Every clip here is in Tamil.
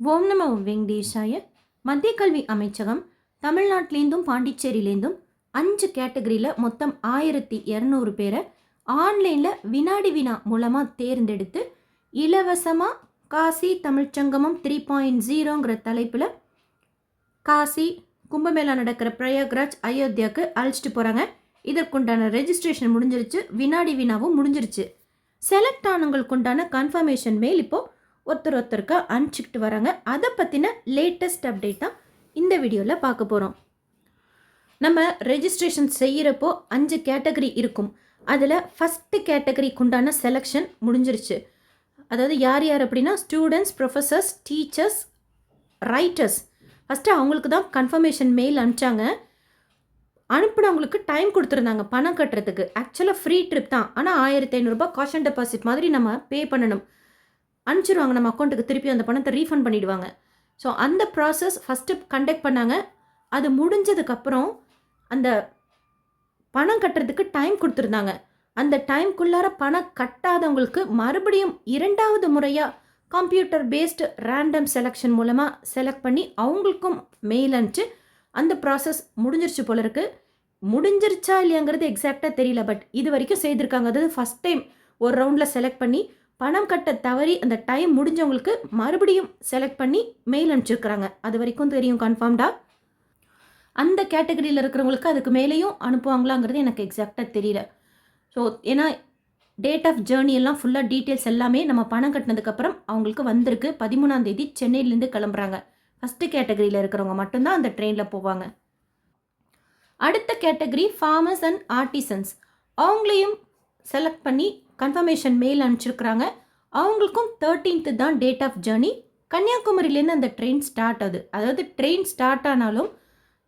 ஓம் நம வெங்கடேஷாய. மத்திய கல்வி அமைச்சகம் தமிழ்நாட்டிலேருந்தும் பாண்டிச்சேரியிலேருந்தும் அஞ்சு கேட்டகரியில் மொத்தம் ஆயிரத்தி இரநூறு பேரை ஆன்லைனில் வினாடி வினா மூலமாக தேர்ந்தெடுத்து இலவசமாக காசி தமிழ்ச்சங்கமம் த்ரீ பாயிண்ட் ஜீரோங்கிற தலைப்பில் காசி கும்பமேளா நடக்கிற பிரயாக்ராஜ் அயோத்தியாவுக்கு அழைச்சிட்டு போகிறாங்க இதற்குண்டான ரெஜிஸ்ட்ரேஷன் முடிஞ்சிருச்சு. வினாடி வினாவும் முடிஞ்சிருச்சு. செலக்ட் ஆனவங்களுக்குண்டான கன்ஃபர்மேஷன் மெயில் இப்போது ஒருத்தர் ஒருத்தருக்கு அனுப்பிச்சிக்கிட்டு வராங்க. அதை பற்றின லேட்டஸ்ட் அப்டேட் தான் இந்த வீடியோவில் பார்க்க போகிறோம் நம்ம ரெஜிஸ்ட்ரேஷன் செய்கிறப்போ அஞ்சு கேட்டகரி இருக்கும். அதில் ஃபஸ்ட்டு கேட்டகரிக்கு உண்டான செலெக்ஷன் முடிஞ்சிருச்சு. அதாவது யார் யார் அப்படின்னா students professors teachers writers first அவங்களுக்கு தான் கன்ஃபர்மேஷன் மெயில் அனுப்பிச்சாங்க. அனுப்புனவங்களுக்கு டைம் கொடுத்துருந்தாங்க பணம் கட்டுறதுக்கு. ஆக்சுவலாக ஃப்ரீ ட்ரிப் தான். ஆனால் ஆயிரத்தி ஐநூறுரூபா காஷன் டெபாசிட் மாதிரி நம்ம பே பண்ணணும். அனுப்பிச்சிருவாங்க. நம்ம அக்கௌண்ட்டுக்கு திருப்பி அந்த பணத்தை ரீஃபண்ட் பண்ணிடுவாங்க. ஸோ அந்த ப்ராசஸ் ஃபஸ்ட்டு கண்டக்ட் பண்ணாங்க. அது முடிஞ்சதுக்கப்புறம் அந்த பணம் கட்டுறதுக்கு டைம் கொடுத்துருந்தாங்க. அந்த டைம்குள்ளார பணம் கட்டாதவங்களுக்கு மறுபடியும் இரண்டாவது முறையாக கம்ப்யூட்டர் பேஸ்டு ரேண்டம் செலெக்ஷன் மூலமாக செலக்ட் பண்ணி அவங்களுக்கும் மெயில் அனுப்பிச்சு அந்த ப்ராசஸ் முடிஞ்சிருச்சு போல இருக்குது முடிஞ்சிருச்சா இல்லையாங்கிறது எக்ஸாக்டாக தெரியல பட் இது வரைக்கும் செய்திருக்காங்க. அதாவது ஃபஸ்ட் டைம் ஒரு ரவுண்டில் செலக்ட் பண்ணி பணம் கட்ட தவறி அந்த டைம் முடிஞ்சவங்களுக்கு மறுபடியும் செலக்ட் பண்ணி மெயில் அனுப்பிச்சிருக்கிறாங்க. அது வரைக்கும் தெரியும் கன்ஃபார்ம்டா அந்த கேட்டகரியில் இருக்கிறவங்களுக்கு அதுக்கு மேலேயும் அனுப்புவாங்களாங்கிறது எனக்கு எக்ஸாக்டாக தெரியல. ஸோ ஏன்னா டேட் ஆஃப் ஜேர்னி எல்லாம் ஃபுல்லாக டீட்டெயில்ஸ் எல்லாமே நம்ம பணம் கட்டினதுக்கப்புறம் அவங்களுக்கு வந்திருக்கு. பதிமூணாம் தேதி சென்னையிலேருந்து கிளம்புறாங்க. ஃபஸ்ட்டு கேட்டகரியில் இருக்கிறவங்க மட்டும்தான் அந்த ட்ரெயினில் போவாங்க. அடுத்த கேட்டகரி ஃபார்மர்ஸ் அண்ட் ஆர்டிசன்ஸ் அவங்களையும் செலக்ட் பண்ணி கன்ஃபர்மேஷன் மெயில் அனுப்பிச்சிருக்கிறாங்க. அவங்களுக்கும் தேர்ட்டீன்த்து தான் டேட் ஆஃப் ஜேர்னி கன்னியாகுமரியிலேருந்து அந்த ட்ரெயின் ஸ்டார்ட் ஆகுது. அதாவது ட்ரெயின் ஸ்டார்ட் ஆனாலும்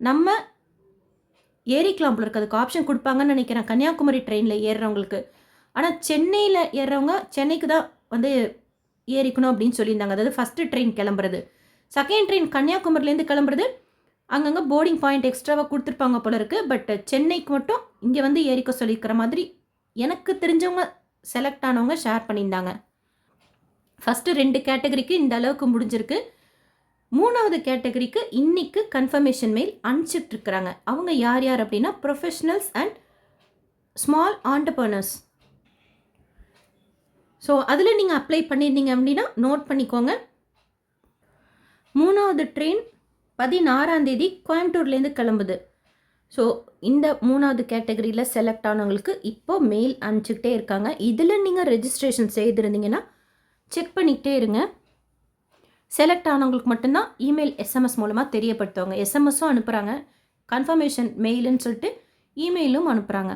நம்ம ஏறிக்கலாம் போல இருக்கு. அதுக்கு ஆப்ஷன் கொடுப்பாங்கன்னு நினைக்கிறேன். கன்னியாகுமரி ட்ரெயினில் ஏறுறவங்களுக்கு. ஆனால் சென்னையில் ஏறுறவங்க சென்னைக்கு தான் வந்து ஏறிக்கணும் அப்படின்னு சொல்லியிருந்தாங்க. அதாவது ஃபஸ்ட்டு ட்ரெயின் கிளம்புறது. செகண்ட் ட்ரெயின் கன்னியாகுமரிலேருந்து கிளம்புறது. அங்கங்கே போர்டிங் பாயிண்ட் எக்ஸ்ட்ராவாக கொடுத்துருப்பாங்க போல இருக்குது பட் சென்னைக்கு மட்டும் இங்கே வந்து ஏறிக்க சொல்லியிருக்கிற மாதிரி எனக்கு தெரிஞ்சவங்க செலக்ட் ஆனவங்க ஷேர் பண்ணியிருந்தாங்க. ஃபஸ்ட்டு ரெண்டு கேட்டகரிக்கு இந்த அளவுக்கு முடிஞ்சிருக்கு. மூணாவது கேட்டகரிக்கு இன்னைக்கு கன்ஃபர்மேஷன் மெயில் அனுப்பிச்சிட்ருக்குறாங்க அவங்க யார் யார் அப்படின்னா professionals and small entrepreneurs so அதில் நீங்கள் அப்ளை பண்ணியிருந்தீங்க அப்படின்னா நோட் பண்ணிக்கோங்க. மூணாவது ட்ரெயின் பதினாறாம் தேதி கோயம்புத்தூர்லேருந்து கிளம்புது. ஸோ இந்த மூணாவது கேட்டகரியில் செலக்ட் ஆனவங்களுக்கு இப்போ மெயில் அனுப்பிச்சிக்கிட்டே இருக்காங்க. இதில் நீங்கள் ரெஜிஸ்ட்ரேஷன் செய்திருந்தீங்கன்னா செக் பண்ணிக்கிட்டே இருங்க. செலக்ட் ஆனவங்களுக்கு மட்டும்தான் இமெயில் எஸ்எம்எஸ் மூலமாக தெரியப்படுத்துவாங்க. எஸ்எம்எஸும் அனுப்புகிறாங்க கன்ஃபர்மேஷன் மெயிலுன்னு சொல்லிட்டு இமெயிலும் அனுப்புகிறாங்க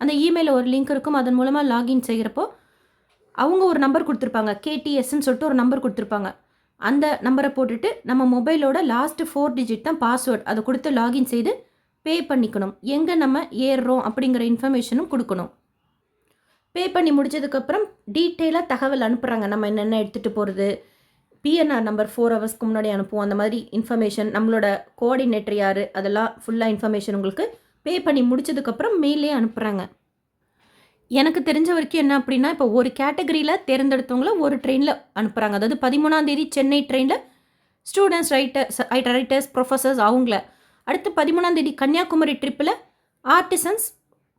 அந்த இமெயிலில் ஒரு லிங்க் இருக்கும். அதன் மூலமாக லாகின் செய்கிறப்போ அவங்க ஒரு நம்பர் கொடுத்துருப்பாங்க. கேடிஎஸ்ன்னு சொல்லிட்டு ஒரு நம்பர் கொடுத்துருப்பாங்க. அந்த நம்பரை போட்டுட்டு நம்ம மொபைலோட லாஸ்ட்டு ஃபோர் டிஜிட் தான் பாஸ்வேர்ட் அதை கொடுத்து லாகின் செய்து பே பண்ணிக்கணும். எங்கே நம்ம ஏறுறோம் அப்படிங்கிற இன்ஃபர்மேஷனும் கொடுக்கணும். பே பண்ணி முடிச்சதுக்கப்புறம் டீட்டெயிலாக தகவல் அனுப்புகிறாங்க நம்ம என்னென்ன எடுத்துகிட்டு போகிறது பிஎன்ஆர் நம்பர் ஃபோர் ஹவர்ஸ்க்கு முன்னாடி அனுப்புவோம். அந்த மாதிரி இன்ஃபர்மேஷன் நம்மளோட கோஆர்டினேட்டர் யார்? அதெல்லாம் ஃபுல்லாக இன்ஃபர்மேஷன் உங்களுக்கு பே பண்ணி முடிச்சதுக்கப்புறம் மெயிலே அனுப்புகிறாங்க எனக்கு தெரிஞ்ச வரைக்கும் என்ன அப்படின்னா இப்போ ஒரு கேட்டகரியில் தேர்ந்தெடுத்தவங்கள ஒரு ட்ரெயினில் அனுப்புகிறாங்க அதாவது பதிமூணாந்தேதி சென்னை ட்ரெயினில் ஸ்டூடெண்ட்ஸ் ரைட்டர்ஸ் ரைட்டர்ஸ் ப்ரொஃபஸர்ஸ் அவங்கள அடுத்து பதிமூணாந்தேதி கன்னியாகுமரி ட்ரிப்பில் ஆர்டிசன்ஸ்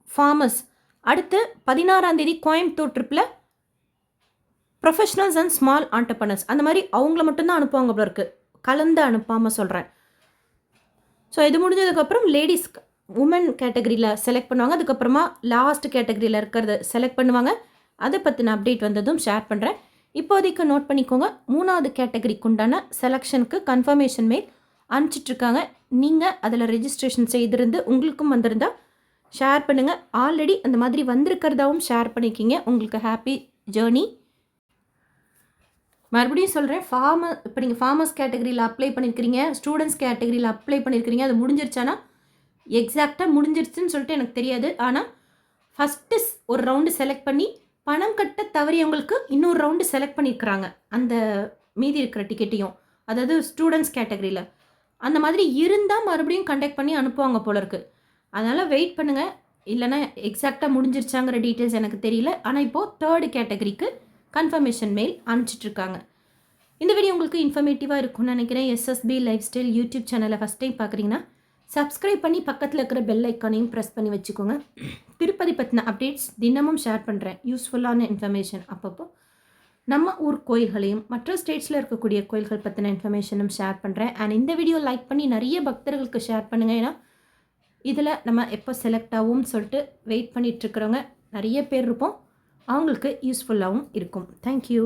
ஃபார்மர்ஸ் அடுத்து பதினாறாந்தேதி கோயம்புத்தூர் ட்ரிப்பில் ப்ரொஃபஷனல்ஸ் அண்ட் ஸ்மால் ஆண்டர்பனர்ஸ் அந்த மாதிரி அவங்கள மட்டும்தான் அனுப்புவாங்க போல இருக்குது கலந்து அனுப்பாமல் சொல்கிறேன் ஸோ இது முடிஞ்சதுக்கப்புறம் லேடிஸ் உமன் கேட்டகரியில் செலக்ட் பண்ணுவாங்க. அதுக்கப்புறமா லாஸ்ட் கேட்டகரியில் இருக்கிறத செலக்ட் பண்ணுவாங்க. அதை பற்றின அப்டேட் வந்ததும் ஷேர் பண்ணுறேன் இப்போதைக்கு நோட் பண்ணிக்கோங்க. மூணாவது கேட்டகரிக்குண்டான செலெக்ஷனுக்கு கன்ஃபர்மேஷன் மெயில் அனுப்பிச்சிட்ருக்காங்க நீங்கள் அதில் ரெஜிஸ்ட்ரேஷன் செய்திருந்து உங்களுக்கும் வந்திருந்தால் ஷேர் பண்ணுங்கள் ஆல்ரெடி அந்த மாதிரி வந்திருக்கிறதாவும் ஷேர் பண்ணிக்கிங்க. உங்களுக்கு ஹாப்பி ஜேர்னி மறுபடியும் சொல்கிறேன் ஃபார்ம இப்போ நீங்கள் ஃபார்மர்ஸ் கேட்டகரியில் அப்ளை பண்ணியிருக்கிறீங்க ஸ்டூடெண்ட்ஸ் கேட்டகரியில் அப்ளை பண்ணியிருக்கிறீங்க அது முடிஞ்சிருச்சானா? எக்ஸாக்டாக முடிஞ்சிருச்சுன்னு சொல்லிட்டு எனக்கு தெரியாது. ஆனால் ஃபஸ்ட்டு ஒரு ரவுண்டு செலக்ட் பண்ணி பணம் கட்ட தவறியவங்களுக்கு இன்னொரு ரவுண்டு செலக்ட் பண்ணியிருக்கிறாங்க அந்த மீதி இருக்கிற டிக்கெட்டையும் அதாவது ஸ்டூடெண்ட்ஸ் கேட்டகரியில் அந்த மாதிரி இருந்தால் மறுபடியும் கண்டக்ட் பண்ணி அனுப்புவாங்க போல இருக்கு அதனால் வெயிட் பண்ணுங்கள் இல்லைன்னா எக்ஸாக்டாக முடிஞ்சிருச்சாங்கிற டீட்டெயில்ஸ் எனக்கு தெரியல. ஆனால் இப்போது தேர்டு கேட்டகரிக்கு கன்ஃபர்மேஷன் மெயில் அனுப்பிச்சிட்ருக்காங்க இந்த வீடியோ உங்களுக்கு இன்ஃபர்மேட்டிவாக இருக்கும்னு நினைக்கிறேன். எஸ்எஸ்பி லைஃப் ஸ்டைல் யூடியூப் சேனலை ஃபஸ்ட் டைம் பார்க்குறீங்கன்னா சப்ஸ்கிரைப் பண்ணி பக்கத்தில் இருக்கிற பெல் ஐக்கானையும் ப்ரெஸ் பண்ணி வச்சுக்கோங்க. திருப்பதி பற்றின அப்டேட்ஸ் தினமும் ஷேர் பண்ணுறேன் யூஸ்ஃபுல்லான இன்ஃபர்மேஷன் அப்பப்போ. நம்ம ஊர் கோயில்களையும் மற்ற ஸ்டேட்ஸில் இருக்கக்கூடிய கோயில்கள் பற்றின இன்ஃபர்மேஷனும் ஷேர் பண்ணுறேன் அண்ட் இந்த வீடியோ லைக் பண்ணி நிறைய பக்தர்களுக்கு ஷேர் பண்ணுங்கள் ஏன்னா இதில் நம்ம எப்போ செலக்ட் ஆகும் சொல்லிட்டு வெயிட் பண்ணிகிட்ருக்கிறவங்க நிறைய பேர் இருப்போம். அவங்களுக்கு யூஸ்ஃபுல்லாகவும் இருக்கும். தேங்க்யூ